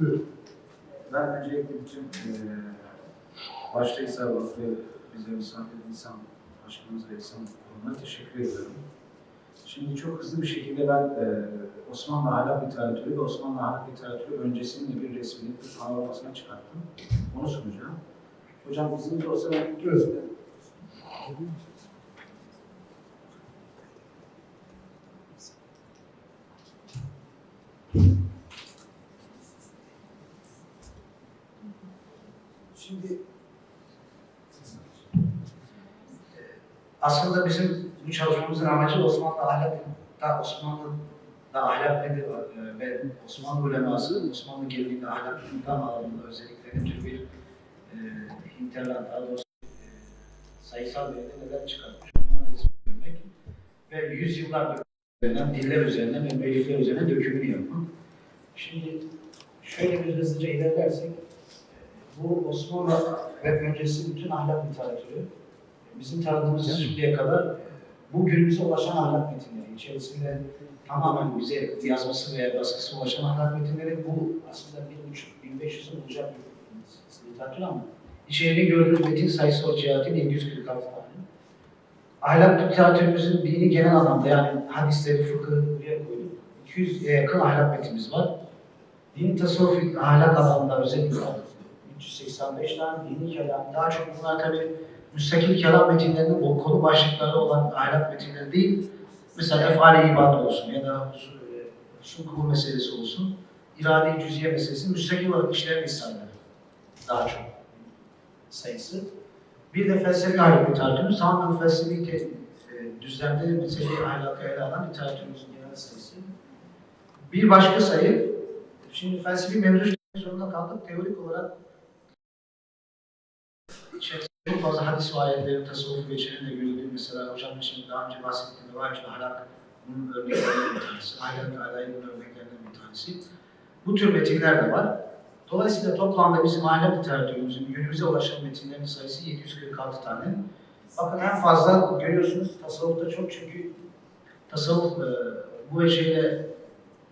Buyurun. Ben öncelikle bütün eee başta İsa Vakfı bize misafir insan başkanımız ve insan kurumuna teşekkür ediyorum. Şimdi çok hızlı bir şekilde ben eee Osmanlı ahlak literatürü ve Osmanlı ahlak literatürü öncesinin bir resmini bir panoramasına çıkarttım. Onu sunacağım. Hocam izin olsa ben Şimdi aslında bizim bu çalışmamızın amacı Osmanlı ahlakta Osmanlı'da ahlak nedir e, ve Osmanlı uleması Osmanlı geleneğinde ahlakından alanında özellikle tür bir e, hinterland daha doğrusu e, sayısal veride neler çıkartmış onları resmi görmek ve yüzyıllardır üzerinden, diller üzerinden ve beylikler üzerinden dökümünü yapmak. Şimdi şöyle bir hızlıca ilerlersek bu Osmanlı ve öncesi bütün ahlak literatürü bizim tanıdığımız şimdiye kadar bu günümüze ulaşan ahlak metinleri içerisinde tamamen bize yazması veya baskısı ulaşan ahlak metinleri bu aslında 1.500'ün bulacak bir literatür ama içeriğinde gördüğünüz metin sayısı o cihetin 746 tane. Ahlak literatürümüzün dini genel anlamda yani hadisleri, fıkıh buraya koyduk. 200'e yakın ahlak metinimiz var. Din tasavvuf ahlak alanında özellikle 385 tane dini kelam. Daha çok bunlar tabi müstakil kelam metinlerinin o konu başlıkları olan ahlak metinleri değil. Mesela efali ibadet olsun ya da usul kubur meselesi olsun. irade cüziye meselesi müstakil olarak işleyen insanlar. Daha çok sayısı. Bir de felsefi ahlak felsefi te, e, düzlemde meseleyi ahlakı ele alan literatürümüzün genel sayısı. Bir başka sayı, şimdi felsefi mevzu zorunda kaldık. Teorik olarak içerisinde çok fazla hadis ve tasavvuf ve içeriğinde görüldüğü mesela hocam için daha önce bahsettiğim var işte ahlak bunun örneklerinden bir tanesi. Ahlak ve alayın bunun örneklerinden bir tanesi. Bu tür metinler de var. Dolayısıyla toplamda bizim ahlak literatürümüzün günümüze ulaşan metinlerin sayısı 746 tane. Bakın en fazla görüyorsunuz tasavvufta çok çünkü tasavvuf e, bu vesileyle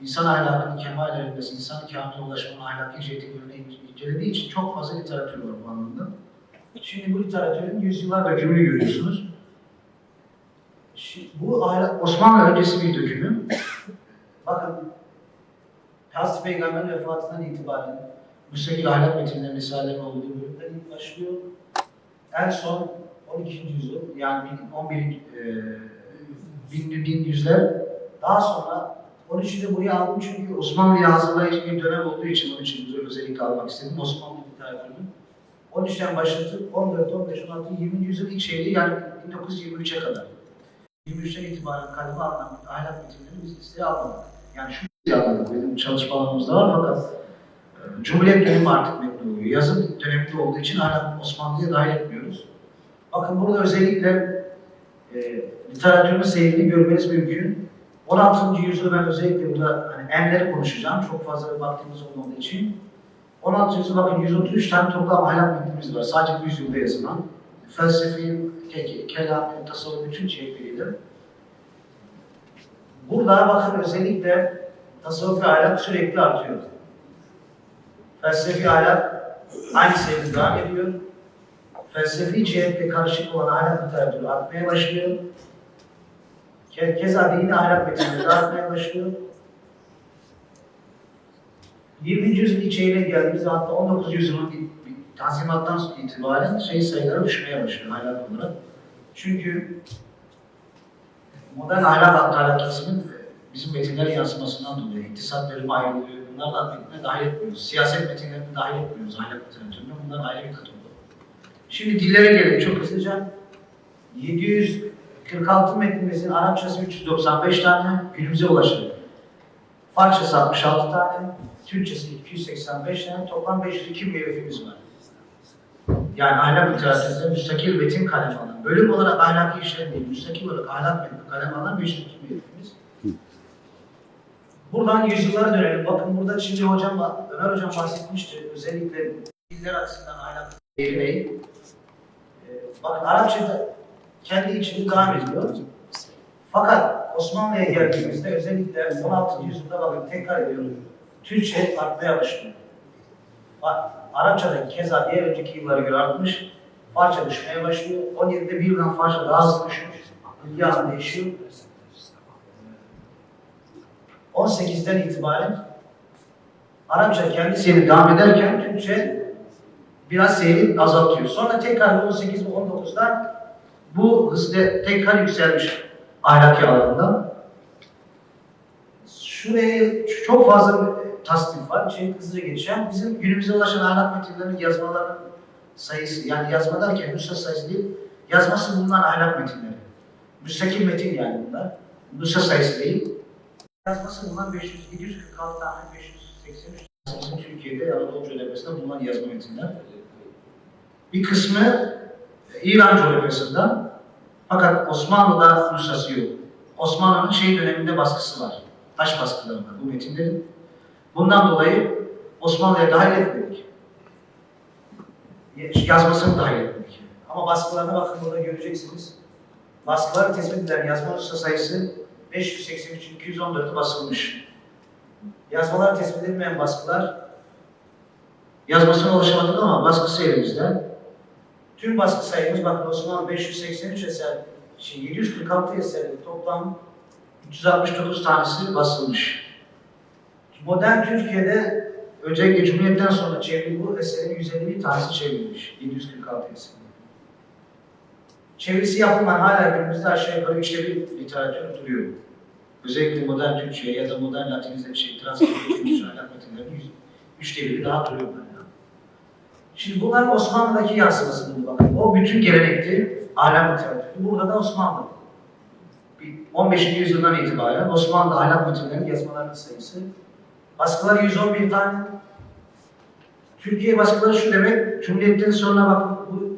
insan ahlakının kemal erilmesi, insan kamile ulaşmanın ahlaki ciheti yönünü incelediği için çok fazla literatür var bu anlamda. Şimdi bu literatürün yüzyıllar dökümünü görüyorsunuz. Şimdi bu Osmanlı öncesi bir dökümü. Bakın, Hazreti Peygamber'in vefatından itibaren müstakil ahlak metinlerinin Risale'nin olduğu bölümden başlıyor. En son 12. yüzyıl, yani 11. E, bin, bin yüzler. Daha sonra 13'ü de buraya aldım çünkü Osmanlı'ya hazırlayıcı bir dönem olduğu için onun için bu özellikle almak istedim. Osmanlı literatürünü. 13'ten başlatıp 14, 15, 16, 20. yüzyıl ilk şeydi yani 1923'e kadar. 23'ten itibaren kaleme alınan ahlak metinlerini biz listeye almadık. Yani şu listeye almadık. Bizim çalışmalarımızda var fakat e, Cumhuriyet dönemi artık metni oluyor. Yazın döneminde olduğu için hala Osmanlı'ya dahil etmiyoruz. Bakın burada özellikle e, literatürün seyrini görmeniz mümkün. 16. yüzyıl ben özellikle burada hani enleri konuşacağım. Çok fazla vaktimiz olmadığı için. 16. yüzyıl bakın 133 tane toplam ahlak metnimiz var. Sadece bu yüzyılda yazılan. Felsefi, ke kelam, tasavvuf bütün içerikleriyle. Burada bakın özellikle tasavvuf ve ahlak sürekli artıyor. Felsefi ahlak aynı seviyede devam ediyor. Felsefi cihetle karışık olan ahlak literatürü artmaya başlıyor. Ke keza dini ahlak metinleri artmaya başlıyor. 20. yüzyıl ilk çeyreğe geldiğimizde hatta 19. yüzyılın bir, tanzimattan itibaren şey sayıları düşmeye başlıyor ahlak olarak. Çünkü modern ahlak antalyakisinin bizim metinlere yansımasından dolayı iktisat bölümü ayrılıyor. Bunlarla metnine dahil etmiyoruz. Siyaset metinlerini dahil etmiyoruz ahlak literatürüne. Bunlar ayrı bir kategori. Şimdi dillere gelelim çok hızlıca. 746 metnimizin Arapçası 395 tane günümüze ulaşıyor. Farsçası 66 tane, Türkçesi 285 tane, toplam 502 müellifimiz var. Yani ahlak literatüründe müstakil metin kalem alan, bölüm olarak ahlaki işler değil, müstakil olarak ahlak metni kalem alan 502 müellifimiz. Buradan yüzyıllara dönelim. Bakın burada şimdi hocam, Ömer hocam bahsetmişti. Özellikle diller açısından ahlak değeri. Ee, bakın Arapçada kendi içinde devam ediyor. Fakat Osmanlı'ya geldiğimizde özellikle 16. yüzyılda bakın tekrar ediyorum. Türkçe artmaya başlıyor. Fa- Arapçada keza diğer önceki yıllara göre artmış. Farsça düşmeye başlıyor. 17'de birden Farsça daha hızlı düşmüş. Anı değişiyor. 18'den itibaren Arapça kendi seyrini devam ederken Türkçe biraz seyri azaltıyor. Sonra tekrar 18 ve 19'da bu hızla tekrar yükselmiş ahlaki alanında. Şuraya çok fazla bir tasnif var. Şey hızlıca geçeceğim. Bizim günümüze ulaşan ahlak metinlerinin yazmaların sayısı, yani yazma derken nüsha sayısı değil, yazması bulunan ahlak metinleri. Müstakil metin yani bunlar. Nüsha sayısı değil. Yazması bulunan 500, 746 tane, 583 tane bizim Türkiye'de Anadolu coğrafyasında bulunan yazma metinler. Bir kısmı İran coğrafyasından fakat Osmanlı'da nüshası yok. Osmanlı'nın şey döneminde baskısı var. Taş baskıları var bu metinlerin. Bundan dolayı Osmanlı'ya dahil etmedik. Yazmasını dahil etmedik. Ama baskılarına bakın burada göreceksiniz. Baskıları tespit edilen yazma nüsha sayısı 583 214'ü basılmış. Yazmalar tespit edilmeyen baskılar yazmasına ulaşamadık ama baskısı elimizde. Tüm baskı sayımız bakın Osmanlı 583 eser, şey 746 eserin toplam 369 tanesi basılmış. Modern Türkiye'de özellikle Cumhuriyet'ten sonra çevrilmiş bu eserin 151 tanesi çevrilmiş. 746 eser. Çevirisi yapılmayan hala günümüzde aşağı yukarı üçte bir literatür duruyor. Özellikle modern Türkçe ya da modern Latinize şey, transkript ahlak metinlerinin yüz- üçte biri daha duruyor bende. Şimdi bunlar Osmanlı'daki yansıması bunu bakın. O bütün gelenekti, ahlak literatürü. Burada da Osmanlı. Bir 15. yüzyıldan itibaren Osmanlı ahlak metinlerinin yazmalarının sayısı. Baskıları 111 tane. Türkiye baskıları şu demek, Cumhuriyet'ten sonra bakın bu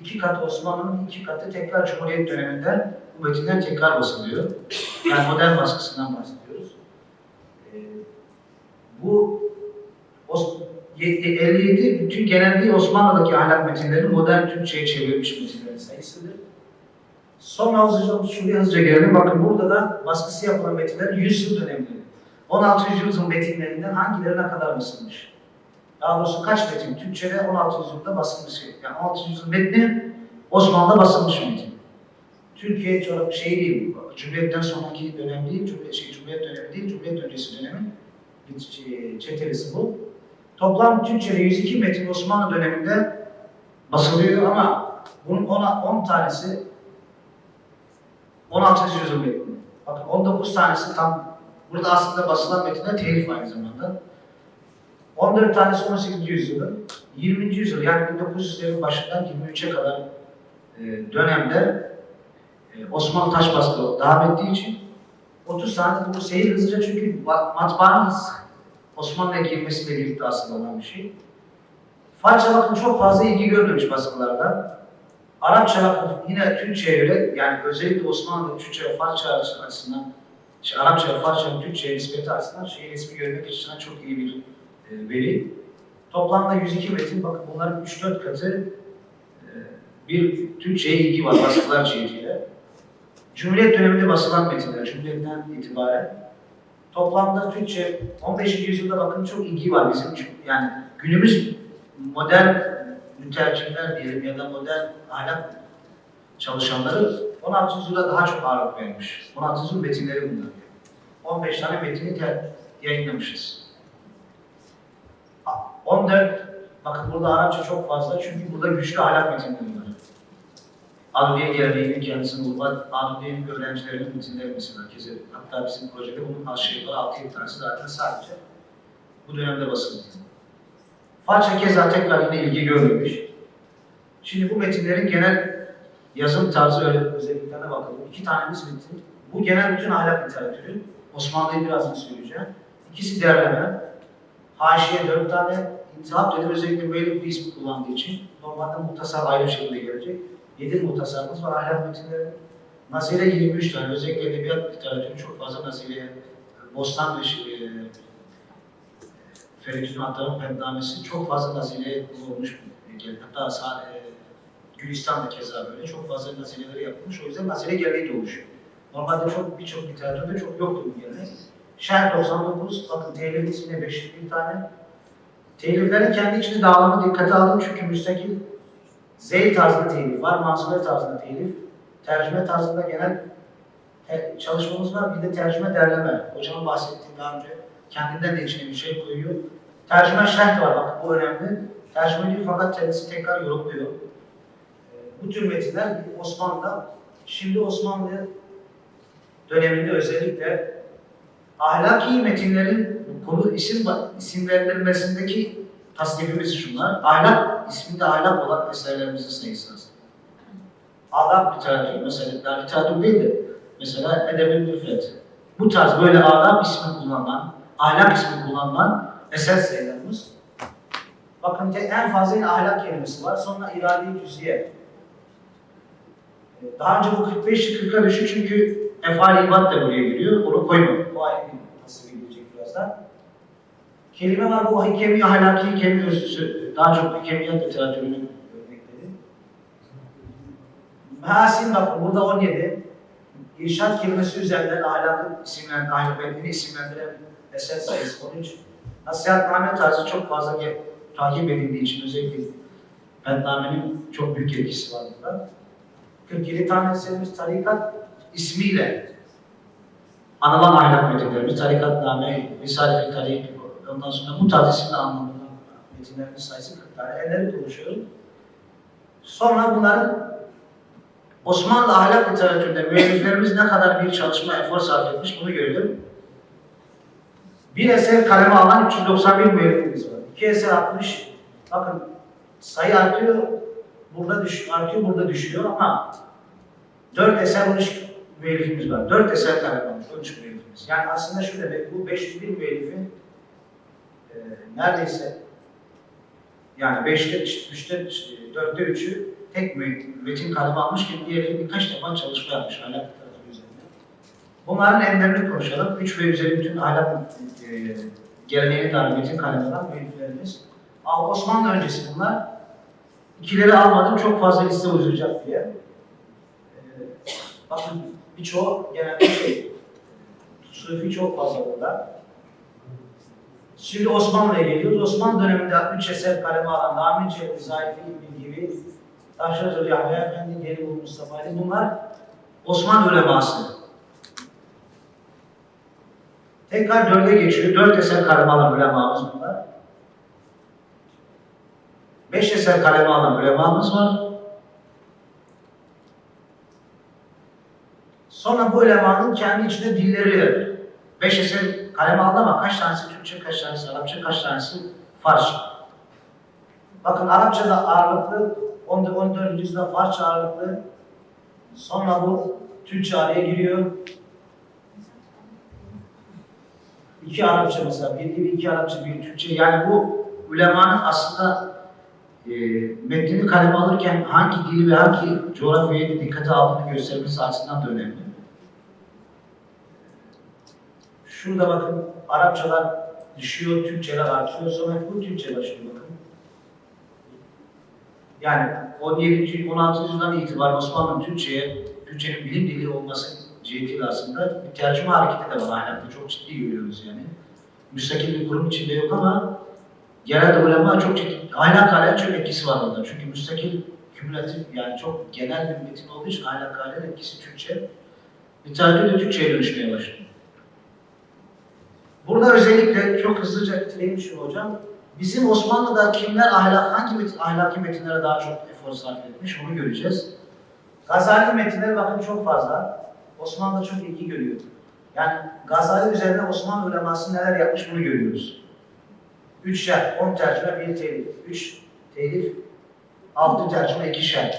iki kat Osmanlı'nın iki katı tekrar Cumhuriyet döneminde bu metinler tekrar basılıyor. Yani modern baskısından bahsediyoruz. Ee, bu Os- ye- ye- 57 bütün genelliği Osmanlı'daki ahlak metinlerinin modern Türkçe'ye çevrilmiş metinlerin sayısıdır. Sonra hızlıca şuraya hızlıca gelelim. Bakın burada da baskısı yapılan metinlerin 100 yıl dönemleri. 16. yüzyıl metinlerinden hangileri kadar basılmış? Daha doğrusu kaç metin? Türkçe'de 16. yüzyılda basılmış. Yani 16. yüzyıl metni Osmanlı'da basılmış metin. Türkiye coğrafya şey değil, Cumhuriyet'ten sonraki dönem değil, Cumhuriyet, şey, Cumhuriyet dönemi değil, Cumhuriyet öncesi dönemin bir şey, çetelesi bu. Toplam Türkçe'de 102 metin Osmanlı döneminde basılıyor ama bunun 10, 10 tanesi 16. yüzyıl metni. Bakın 19 tanesi tam, burada aslında basılan metinler telif aynı zamanda. 14 tanesi 18. yüzyılın, 20. yüzyıl yani 1900'lerin başından 23'e kadar e, dönemde e, Osmanlı taş baskısı devam ettiği için 30 tane bu seyir hızlıca çünkü ma- matbaanın Osmanlı'ya girmesiyle birlikte aslında olan bir şey. Farsça bakın çok fazla ilgi görmemiş baskılarda. Arapça yine Türkçe'ye göre yani özellikle Osmanlı Türkçe ve Farsça açısından şey, Arapça ve Farsça'nın Türkçe'ye nispeti açısından şeyin ismi görmek açısından çok iyi bir e, veri. Toplamda 102 metin bakın bunların 3-4 katı e, bir Türkçe'ye ilgi var baskılar cihetiyle. Cumhuriyet döneminde basılan metinler, Cumhuriyet'ten itibaren toplamda Türkçe 15. yüzyılda bakın çok ilgi var bizim. Yani günümüz modern mütercimler diyelim ya da modern ahlak çalışanları 16. yüzyılda daha çok ağırlık vermiş. 16. yüzyıl metinleri bunlar. 15 tane metini yayınlamışız. 14, bakın burada Arapça çok fazla çünkü burada güçlü ahlak metinleri var. Adliye geleneğinin kendisini bulmak, adliyenin öğrencilerinin metinleri mesela keze, hatta bizim projede bunun aşağı yukarı 6-7 tanesi zaten sadece bu dönemde basıldı. Farsça keza tekrar yine ilgi görmemiş. Şimdi bu metinlerin genel yazım tarzı özelliklerine bakalım. İki tanemiz metin. Bu genel bütün ahlak literatürü. Osmanlı'yı birazdan söyleyeceğim. İkisi derleme. Haşiye dört tane. İntihap dedi özellikle böyle bir ismi kullandığı için. Normalde muhtasar ayrı şekilde gelecek. Yedi muhtasarımız var ahlak metinleri. Nazire 23 tane. Özellikle edebiyat literatürü çok fazla Nazire, Bostan ve şey, e, Feridun Attar'ın Pendamesi çok fazla Nazire'ye kullanılmış. bir- Hatta sağ, e, Gülistan'da keza böyle çok fazla nazireleri yapılmış. O yüzden nazire geleneği de. Normalde çok birçok literatürde çok yoktur bu gelenek. Şerh 99, bakın TL'miz yine 501 tane. Teliflerin kendi içinde dağılımı dikkate aldım çünkü müstakil zeyl tarzında telif var, mansure tarzında telif, tercüme tarzında genel çalışmamız var. Bir de tercüme derleme. Hocamın bahsettiği daha önce kendinden de içine bir şey koyuyor. Tercüme şerh var bak bu önemli. Tercüme değil fakat kendisi tekrar yorumluyor. Bu tür metinler Osmanlı'da, şimdi Osmanlı döneminde özellikle ahlaki metinlerin konu isim isimlendirmesindeki tasnifimiz şunlar. Ahlak isminde ahlak olan eserlerimizin sayısı aslında. Adab literatürü mesela, yani literatür değil de mesela edeb-i müfret. Bu tarz böyle adab ismi kullanılan, ahlak ismi kullanılan eser sayılarımız. Bakın en fazla ahlak kelimesi var. Sonra irade cüziye. Daha önce bu 45 40'a düşük çünkü efal ibad da buraya giriyor. Onu koymadım. Bu ayrı bir tasvir gelecek birazdan. Kelime var bu hikemi, ahlaki hikemi özüsü. Daha çok hikemiyat literatürünün örnekleri. Mehasin bakın burada 17. İrşad kelimesi üzerinden ahlakı isimlendiren, ahlakını isimlendiren eser sayısı 13. Nasihatname tarzı çok fazla takip edildiği için özellikle Bendname'nin çok büyük etkisi var burada. 47 tane eserimiz tarikat ismiyle anılan ahlak metinlerimiz, tarikatname, Risale-i Tarik, ondan sonra bu tarz isimle anlatılan metinlerimiz sayısı 40 tane. Elleri konuşuyorum. Sonra bunların Osmanlı ahlak literatüründe müelliflerimiz ne kadar bir çalışma, efor sarf etmiş bunu görelim. Bir eser kaleme alan 391 müellifimiz var. İki eser 60. Bakın sayı artıyor, burada düş, artıyor, burada düşüyor ama 4 eser 13 müellifimiz var. 4 eser kaleme almış, 13 müellifimiz. Yani aslında şu demek, bu 501 müellifin e, neredeyse yani 5'te, 3'te, 4'te 3'ü tek metin kaleme almışken diğeri birkaç defa çalışma yapmış ahlak literatürü üzerinde. Bunların enlerini konuşalım. 3 ve üzeri bütün ahlak e, geleneğine dair metin kaleme alan müelliflerimiz. Osmanlı öncesi bunlar. İkileri almadım çok fazla liste uzayacak diye. Ee, bakın birçoğu genelde şey, Sufi çok fazla burada. Şimdi Osmanlı'ya geliyoruz. Osmanlı döneminde 63 eser kaleme alan Nami Çelebi, Zahid İlmi gibi, Taşracı Yahya Efendi, Gelibul Mustafa Ali bunlar Osmanlı uleması. Tekrar dörde geçiyor. Dört eser kaleme alan ulemamız bunlar. Beş eser kaleme alan ulemamız var. Sonra bu ulemanın kendi içinde dilleri. Beş eser kaleme aldı ama kaç tanesi Türkçe, kaç tanesi Arapça, kaç tanesi Farsça. Bakın Arapçada ağırlıklı, 14. 14. yüzyılda Farsça ağırlıklı. Sonra bu Türkçe araya giriyor. İki Arapça mesela, bir gibi iki Arapça, bir Türkçe. Yani bu ulemanın aslında e, metnini kaleme alırken hangi dili ve hangi coğrafyayı dikkate aldığını göstermesi açısından da önemli. Şurada bakın Arapçalar düşüyor, Türkçeler artıyor. Sonra bu Türkçe başlıyor bakın. Yani 17. 16. yüzyıldan itibaren Osmanlı'nın Türkçe'ye, Türkçenin bilim dili olması cihetiyle aslında bir tercüme hareketi de var. Ahlakta çok ciddi görüyoruz yani. Müstakil bir kurum içinde yok ama genelde ulema çok ciddi, ahlak halen çok etkisi var orada. Çünkü müstakil, kümülatif yani çok genel bir metin olduğu için ahlak halen etkisi Türkçe. Literatür de Türkçe'ye dönüşmeye başlıyor. Burada özellikle çok hızlıca bitireyim şu hocam. Bizim Osmanlı'da kimler ahlak, hangi metin, ahlaki metinlere daha çok efor sarf etmiş onu göreceğiz. Gazali metinleri bakın çok fazla. Osmanlı'da çok ilgi görüyor. Yani Gazali üzerine Osmanlı uleması neler yapmış bunu görüyoruz. Üç şerh, on tercüme, bir telif. Üç telif, altı tercüme, iki şerh.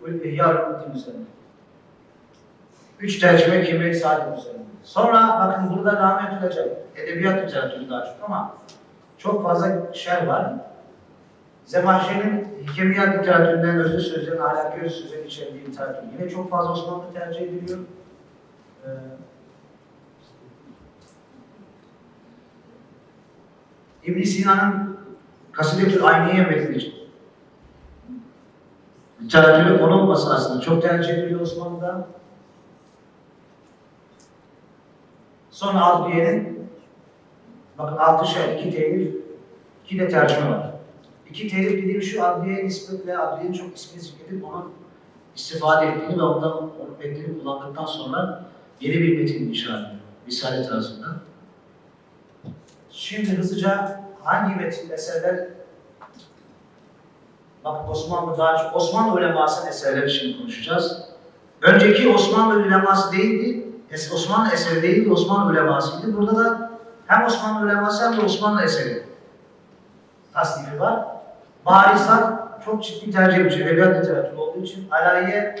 Bu yarım din üzerine. Üç tercüme kime saadet üzerine. Sonra bakın burada Rahmet Hocam, edebiyat literatürü daha çok ama çok fazla şer var. Zemahşer'in hikemiyat literatüründen özlü sözlerin, ahlaki öz sözlerin içerdiği literatür. Yine çok fazla Osmanlı tercih ediliyor. Ee, ibn Sina'nın Kasidetül Ayniye metni literatürü konu olması aslında çok tercih ediliyor Osmanlı'da. Sonra Adliye'nin bakın altı şer, iki telif, iki de tercüme var. İki telif dediğim şu adliyeye nispetle adliyenin çok ismini zikredip onun istifade ettiğini ve ondan onun metnini kullandıktan sonra yeni bir metin inşa ediyor. Risale tarzında. Şimdi hızlıca hangi metin eserler Bak Osmanlı daha çok Osmanlı ulemasının eserleri için konuşacağız. Önceki Osmanlı uleması değildi, Osmanlı eseri değildi, Osmanlı ulemasıydı. Burada da hem Osmanlı uleması hem de Osmanlı eseri tasnifi var. Barizler çok ciddi tercih edilmiş edebiyat literatürü olduğu için Alaye,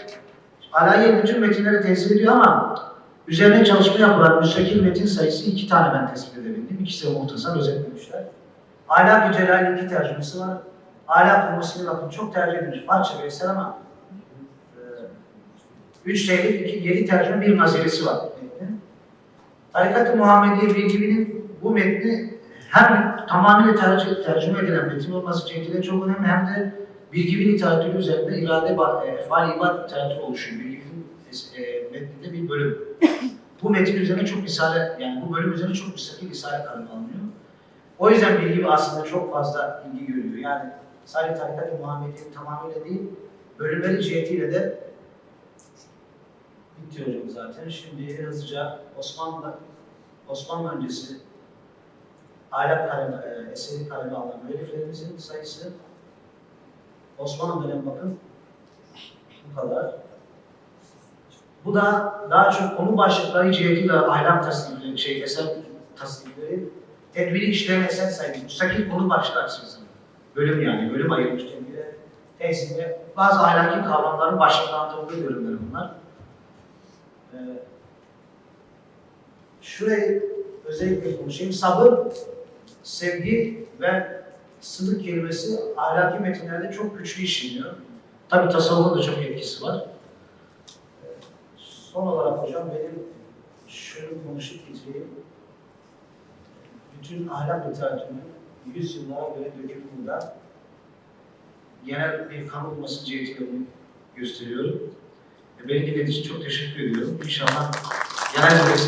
Alaye bütün metinleri tesir ediyor ama üzerine çalışma yapılan müstakil metin sayısı iki tane ben tespit edebildim. İkisi de muhtasar özetlemişler. Ahlak-ı iki tercümesi var. Ahlak kurmasını bakın çok tercih edilmiş. Parça bir eser ama e, üç telif, iki, yedi tercüme, bir naziresi var. Tarikat-ı Muhammediye Bilgivi'nin bu metni hem tamamıyla tercih, tercüme edilen metin olması cihetiyle çok önemli hem de Bilgivi literatürü üzerinde irade, ba- e, efal ibad literatürü oluşuyor. Bilgivi'nin metninde bir bölüm. bu metin üzerine çok risale, yani bu bölüm üzerine çok müstakil risale kalemi alınıyor. O yüzden Bilgivi aslında çok fazla ilgi görüyor. Yani sadece tarikat-ı Muhammediye'nin tamamıyla değil, bölümleri cihetiyle de bitti hocam zaten. Şimdi hızlıca Osmanlı Osmanlı öncesi ahlak kalemi, e, eseri kalemi alan müelliflerimizin sayısı Osmanlı dönemi bakın bu kadar. Bu da daha çok konu başlıkları cihetiyle ahlak tasnifleri, şey, eser tasnifleri, tedbiri işleyen eser sayılır. Müstakil konu başlığı açısından. Bölüm yani, bölüm ayırmış tedbire, tesirle. Bazı ahlaki kavramların başlıklandırıldığı bölümler bunlar. Ee, şurayı özellikle konuşayım. Sabır, sevgi ve sıdık kelimesi ahlaki metinlerde çok güçlü işleniyor. Tabi tasavvufun da çok etkisi var. Son olarak hocam benim şunu konuşup bitireyim. Bütün ahlak literatürünün 100 yıllara göre dökümünde genel bir kanı olması cihetiyle bunu gösteriyorum. Beni dinlediğiniz için çok teşekkür ediyorum. İnşallah genel